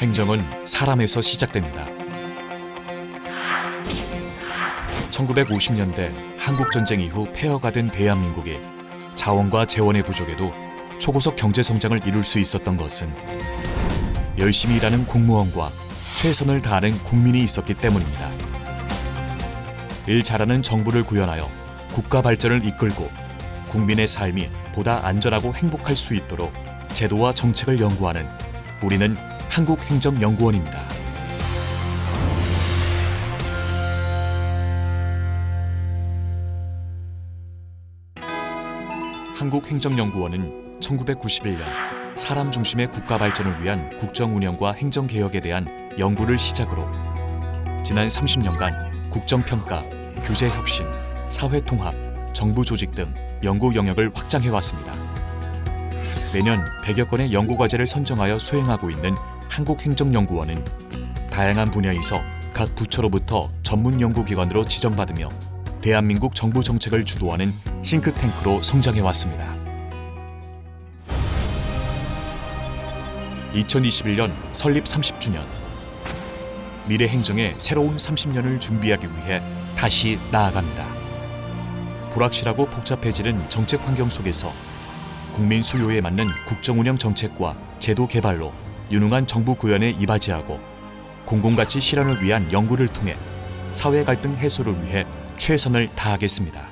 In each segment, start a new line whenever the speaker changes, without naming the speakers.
행정은 사람에서 시작됩니다. 1950년대 한국 전쟁 이후 폐허가 된 대한민국이 자원과 재원의 부족에도 초고속 경제 성장을 이룰 수 있었던 것은 열심히 일하는 공무원과 최선을 다하는 국민이 있었기 때문입니다. 일 잘하는 정부를 구현하여 국가 발전을 이끌고 국민의 삶이 보다 안전하고 행복할 수 있도록 제도와 정책을 연구하는 우리는 한국행정연구원입니다. 한국행정연구원은 1991년 사람 중심의 국가 발전을 위한 국정 운영과 행정 개혁에 대한 연구를 시작으로 지난 30년간 국정평가, 규제 혁신, 사회 통합, 정부 조직 등 연구 영역을 확장해 왔습니다. 매년 100여 건의 연구 과제를 선정하여 수행하고 있는 한국행정연구원은 다양한 분야에서 각 부처로부터 전문 연구기관으로 지정받으며 대한민국 정부 정책을 주도하는 싱크탱크로 성장해 왔습니다. 2021년 설립 30주년 미래 행정의 새로운 30년을 준비하기 위해 다시 나아갑니다. 불확실하고 복잡해지는 정책 환경 속에서 국민 수요에 맞는 국정 운영 정책과 제도 개발로 유능한 정부 구현에 이바지하고 공공가치 실현을 위한 연구를 통해 사회 갈등 해소를 위해 최선을 다하겠습니다.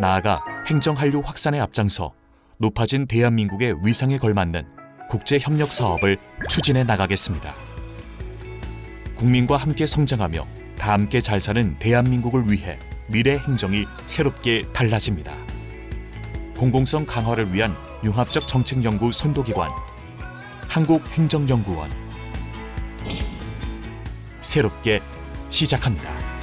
나아가 행정 한류 확산에 앞장서 높아진 대한민국의 위상에 걸맞는 국제 협력 사업을 추진해 나가겠습니다. 국민과 함께 성장하며 다 함께 잘 사는 대한민국을 위해 미래 행정이 새롭게 달라집니다. 공공성 강화를 위한 융합적 정책 연구 선도기관 한국행정연구원 새롭게 시작합니다.